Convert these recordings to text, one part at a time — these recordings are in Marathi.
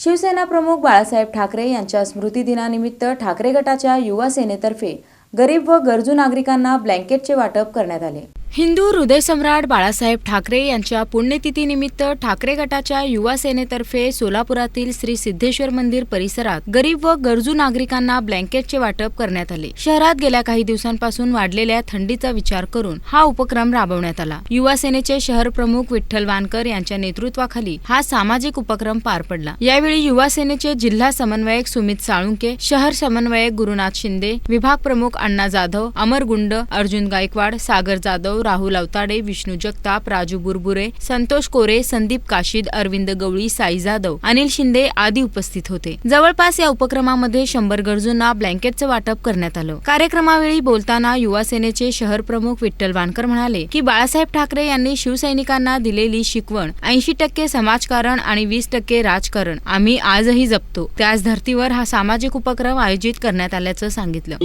शिवसेना प्रमुख बाळासाहेब ठाकरे यांच्या स्मृतिदिनानिमित्त ठाकरे गटाच्या युवा सेनेतर्फे गरीब व गरजू नागरिकांना ब्लँकेटचे वाटप करण्यात आले. हिंदू हृदयसम्राट बाळासाहेब ठाकरे यांच्या पुण्यतिथीनिमित्त ठाकरे गटाच्या युवा सेनेतर्फे सोलापुरातील श्री सिद्धेश्वर मंदिर परिसरात गरीब व गरजू नागरिकांना ब्लँकेटचे वाटप करण्यात आले. शहरात गेल्या काही दिवसांपासून वाढलेल्या थंडीचा विचार करून हा उपक्रम राबवण्यात आला. युवा सेनेचे शहर प्रमुख विठ्ठल वानकर यांच्या नेतृत्वाखाली हा सामाजिक उपक्रम पार पडला. यावेळी युवा सेनेचे जिल्हा समन्वयक सुमित साळुंके शहर समन्वयक गुरुनाथ शिंदे विभाग प्रमुख अण्णा जाधव अमर गुंड अर्जुन गायकवाड सागर जाधव राहुल अवताडे विष्णू जगताप राजू बुरबुरे संतोष कोरे संदीप काशीद अरविंद गवळी साई जाधव अनिल शिंदे आदी उपस्थित होते. जवळपास या उपक्रमामध्ये शंभर गरजूंना ब्लँकेटचं वाटप करण्यात आलं. कार्यक्रमावेळी बोलताना युवा सेनेचे शहर प्रमुख विठ्ठल वानकर म्हणाले की बाळासाहेब ठाकरे यांनी शिवसैनिकांना दिलेली शिकवण ऐंशी टक्के समाजकारण आणि वीस टक्के राजकारण आम्ही आजही जपतो. त्याच धर्तीवर हा सामाजिक उपक्रम आयोजित करण्यात आल्याचं सांगितलं.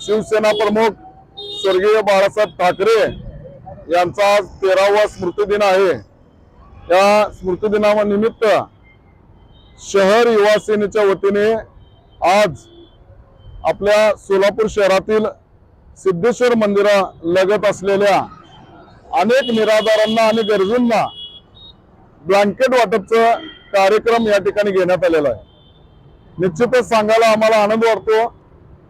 शिवसेना प्रमुख स्वर्गीय बाळासाहेब ठाकरे यांचा आज तेरावा स्मृतिदिन आहे. या स्मृतिदिनानिमित्त शहर युवा सेनेच्या वतीने आज आपल्या सोलापूर शहरातील सिद्धेश्वर मंदिरा लगत असलेल्या अनेक निराधारांना आणि गरजूंना ब्लँकेट वाटपचं कार्यक्रम या ठिकाणी घेण्यात आलेला आहे. निश्चितच सांगायला आम्हाला आनंद वाटतो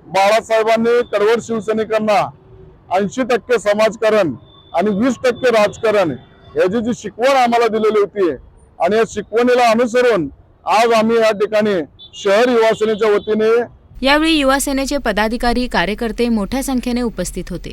बाळासाहेबांनी कडवड शिवसैनिकांना ऐंशी टक्के समाजकारण आणि वीस टक्के राजकारण याची जी शिकवण आम्हाला दिलेली होती आणि या शिकवणीला अनुसरून आज आम्ही या ठिकाणी शहर युवा सेनेच्या वतीने यावेळी युवा सेनेचे पदाधिकारी कार्यकर्ते मोठ्या संख्येने उपस्थित होते.